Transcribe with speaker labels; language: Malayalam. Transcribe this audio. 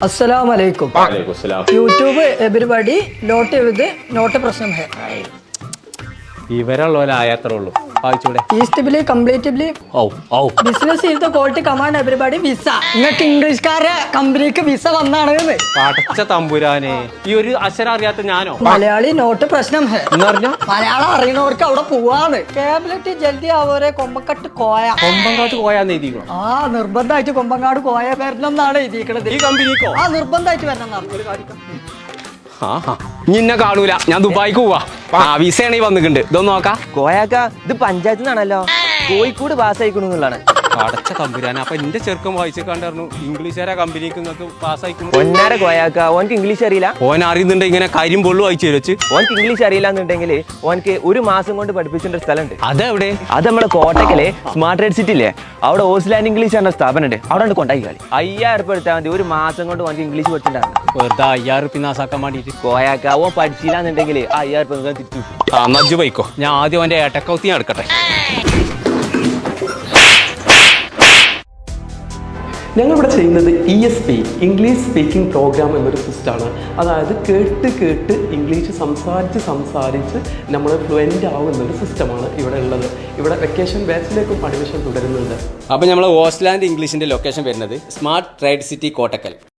Speaker 1: अस्सलाम वालेकुम
Speaker 2: वालेकुम सलाम
Speaker 1: YouTube everybody note with note प्रश्न है
Speaker 2: വിവരമുള്ളവരായത്രേ ഉള്ളൂ വായിച്ചൂടെ.
Speaker 1: ഈസ്റ്റ്ബിലി കംപ്ലീറ്റ്ലി
Speaker 2: ഔ ഔ.
Speaker 1: ബിസിനസ് ചെയ്ത ക്വാളിറ്റി കമാൻഡ് എവരിബഡി വിസ. നിങ്ങൾക്ക് ഇംഗ്ലീഷ്കാരെ കമ്പനിക്ക് വിസ വന്നാണ്
Speaker 2: പടച്ച തമ്പുരാനെ. ഈ ഒരു അക്ഷരം അറിയാത്ത ഞാനോ?
Speaker 1: മലയാളി നോട്ട് പ്രശ്നം. ഹെ
Speaker 2: എന്ന് പറഞ്ഞ?
Speaker 1: മലയാളം അറിയണവർക്ക് അവിടെ പോവാണ്. കേബിലറ്റ് ജൽദി ആവോരെ കൊമ്പക്കട്ട് കോയ.
Speaker 2: കൊമ്പങ്കാട്ട് കോയാന്ന് എഴുതിക്കോ
Speaker 1: ആ നിർബന്ധമായിട്ട് കൊമ്പങ്ങാട് കോയ വരണം എന്നാണ് എഴുതിക്കണത്.
Speaker 2: ഈ കമ്പനിക്കോ?
Speaker 1: ആ നിർബന്ധമായിട്ട് വരണം എന്നാണ്.
Speaker 2: ഇനി കാണൂല. ഞാൻ ദുബായിക്ക് പോവാ. വിസയാണ് ഈ വന്നിട്ടുണ്ട്. ഇതൊന്ന് നോക്കാം.
Speaker 3: കോയാക്ക ഇത് പഞ്ചായത്തിൽ നിന്നാണല്ലോ കോഴിക്കോട് പാസ്സായിക്കണെന്നുള്ളതാണ്
Speaker 2: പടച്ച തമ്പുരാൻ അപ്പൊ എന്റെ ചെറുക്കം വായിച്ചു കണ്ടായിരുന്നു ഇംഗ്ലീഷുകാരെ കമ്പനിക്ക് നിങ്ങൾക്ക് പാസ്സായിക്കും
Speaker 3: പൊന്നാര കോയാക്ക ഓനക്ക് ഇംഗ്ലീഷ് അറിയില്ല.
Speaker 2: ഓൻ അറിയുന്നുണ്ട് ഇങ്ങനെ കാര്യം പൊള്ളു വായിച്ചു വെച്ച്.
Speaker 3: ഓനക്ക് ഇംഗ്ലീഷ് അറിയില്ല എന്നുണ്ടെങ്കിൽ ഓനക്ക് ഒരു മാസം കൊണ്ട് പഠിപ്പിച്ചിട്ട് ഒരു സ്ഥലമുണ്ട്.
Speaker 2: അതെവിടെ?
Speaker 3: അത് നമ്മളെ കോട്ടക്കലെ സ്മാർട്ട് റെഡ് സിറ്റി ഇല്ലേ? അവിടെ ഓസ്ലാൻഡ് ഇംഗ്ലീഷ് എന്ന സ്ഥാപനം ഉണ്ട് അവിടെ കൊണ്ട് കൊണ്ടാക്കി കളി. അയ്യായിരം ഉറുപ്പ് എടുത്താൽ മതി ഒരു മാസം കൊണ്ട് ഓനക്ക് ഇംഗ്ലീഷ് പഠിച്ചിട്ടുണ്ടായിരുന്നു.
Speaker 2: വെറുതെ അയ്യായിരം റുപ്യ നാസാക്കാൻ വേണ്ടിട്ട്.
Speaker 3: കോയാക്ക ഓൻ പഠിച്ചില്ല എന്നുണ്ടെങ്കിൽ ആ അയ്യായിരം ഉറുപ്പ് തിരിച്ചു
Speaker 2: ആ നജ്ജു പോയിക്കോ. ഞാൻ ആദ്യം അവന്റെ ഏട്ടക്കൗത്തി എടുക്കട്ടെ.
Speaker 4: ഞങ്ങളിവിടെ ചെയ്യുന്നത് E S P English speaking programme എന്നൊരു സിസ്റ്റമാണ് അതായത് കേട്ട് കേട്ട് ഇംഗ്ലീഷ് സംസാരിച്ച് സംസാരിച്ച് നമ്മൾ ഫ്ലുവന്റ് ആവുന്ന ഒരു സിസ്റ്റമാണ് ഇവിടെ ഉള്ളത്. ഇവിടെ വെക്കേഷൻ ബാച്ചിലേക്കും അഡ്മിഷൻ തുടരുന്നുണ്ട്.
Speaker 2: അപ്പോൾ നമ്മൾ ഓസ്ലാൻഡ് ഇംഗ്ലീഷിന്റെ ലൊക്കേഷൻ വരുന്നത് സ്മാർട്ട് ട്രേഡ് സിറ്റി കോട്ടക്കൽ